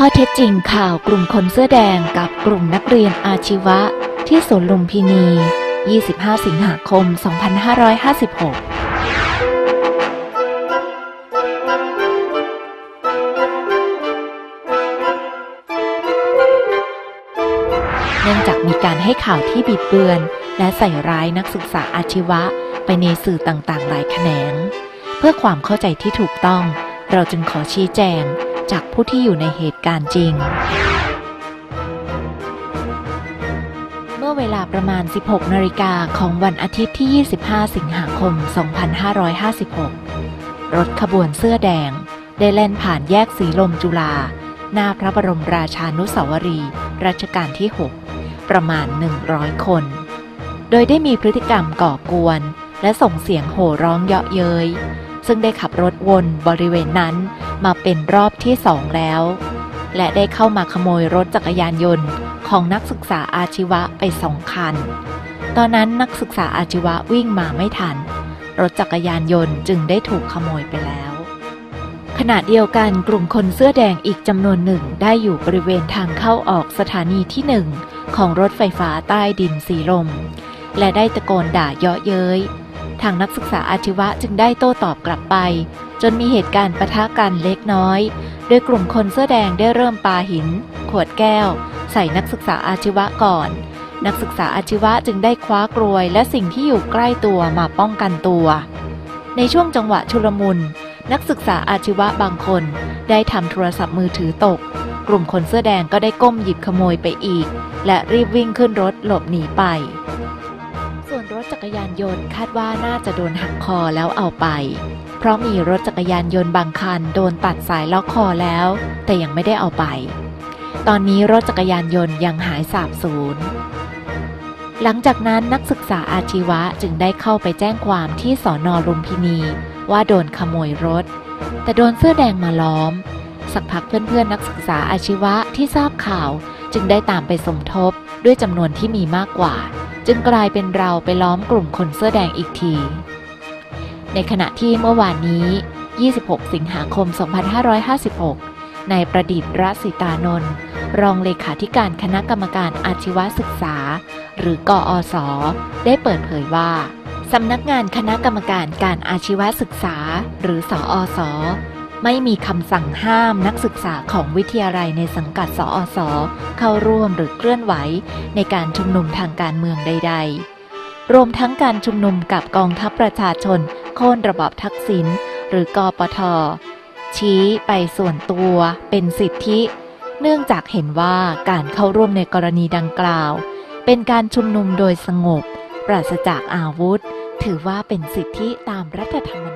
ข้อเท็จจริงข่าวกลุ่มคนเสื้อแดงกับกลุ่มนักเรียนอาชีวะ ที่สวนลุมพินี 25 สิงหาคม 2556เนื่องจากมีการให้ข่าวที่บิดเบือน และใส่ร้ายนักศึกษาอาชีวะ ไปในสื่อต่างๆ หลายแขนง เพื่อความเข้าใจที่ถูกต้อง เราจึงขอชี้แจง จากผู้ที่อยู่ในเหตุการณ์จริง เมื่อเวลาประมาณ 16 นาฬิกาของวันอาทิตย์ที่ 25 สิงหาคม 2556 รถขบวนเสื้อแดง ได้แล่นผ่านแยกสีลมจุฬาหน้าพระบรมราชานุสาวรีย์รัชกาลที่ 6 ประมาณ 100 คน โดยได้มีพฤติกรรมก่อกวน และส่งเสียงโห่ร้องเยาะเย้ย ซึ่งได้ขับรถวนบริเวณนั้นมาเป็นรอบที่สองแล้ว และได้เข้ามาขโมยรถจักรยานยนต์ของนักศึกษาอาชีวะไปสองคัน ตอนนั้นนักศึกษาอาชีวะวิ่งมาไม่ทัน รถจักรยานยนต์จึงได้ถูกขโมยไปแล้ว ขณะเดียวกันกลุ่มคนเสื้อแดงอีกจำนวนหนึ่งได้อยู่บริเวณทางเข้าออกสถานีที่หนึ่งของรถไฟฟ้าใต้ดินสีลม และได้ตะโกนด่าเยาะเย้ย ทางนักศึกษาอาชีวะจึงได้โต้ตอบกลับไป จนมีเหตุการณ์ปะทะกันเล็กน้อย โดยกลุ่มคนเสื้อแดงได้เริ่มปาหิน ขวดแก้ว ใส่นักศึกษาอาชีวะก่อน นักศึกษาอาชีวะจึงได้คว้ากรวย และสิ่งที่อยู่ใกล้ตัวมาป้องกันตัว ในช่วงจังหวะชุลมุน นักศึกษาอาชีวะบางคน ได้ทำโทรศัพท์มือถือตก กลุ่มคนเสื้อแดงก็ได้ก้มหยิบขโมยไปอีก และรีบวิ่งขึ้นรถหลบหนีไป ยนต์คาดว่าน่าจะโดนหักคอแล้วเอาไป เพราะมีรถจักรยานยนต์บางคันโดนตัดสายล็อกคอแล้ว แต่ยังไม่ได้เอาไป ตอนนี้รถจักรยานยนต์ยังหายสาบสูญหลังจากนั้นนักศึกษาอาชีวะจึงได้เข้าไปแจ้งความที่สอนอลุมพินี ว่าโดนขโมยรถ แต่โดนเสื้อแดงมาล้อม สักพักเพื่อนๆนักศึกษาอาชีวะที่ทราบข่าว จึงได้ตามไปสมทบด้วยจำนวนที่มีมากกว่า จึงกลายเป็นเราไปล้อมกลุ่มคนเสื้อแดงอีกที ในขณะที่เมื่อวานนี้ 26 สิงหาคม 2556 นายประดิษฐ์รัสิตานนท์รองเลขาธิการคณะกรรมการอาชีวศึกษา หรือกอสได้เปิดเผยว่าสำนักงานคณะกรรมการการอาชีวศึกษา หรือสออส ไม่มีคำสั่งห้ามนักศึกษาของวิทยาลัยในสังกัดสอสอเข้าร่วมหรือเคลื่อนไหวในการชุมนุมทางการเมืองใด ๆ รวมทั้งการชุมนุมกับกองทัพประชาชน โค่นระบอบทักษิณหรือกอปท ชี้ไปส่วนตัวเป็นสิทธิ เนื่องจากเห็นว่าการเข้าร่วมในกรณีดังกล่าว เป็นการชุมนุมโดยสงบ ปราศจากอาวุธ ถือว่าเป็นสิทธิตามรัฐธรรมนูญ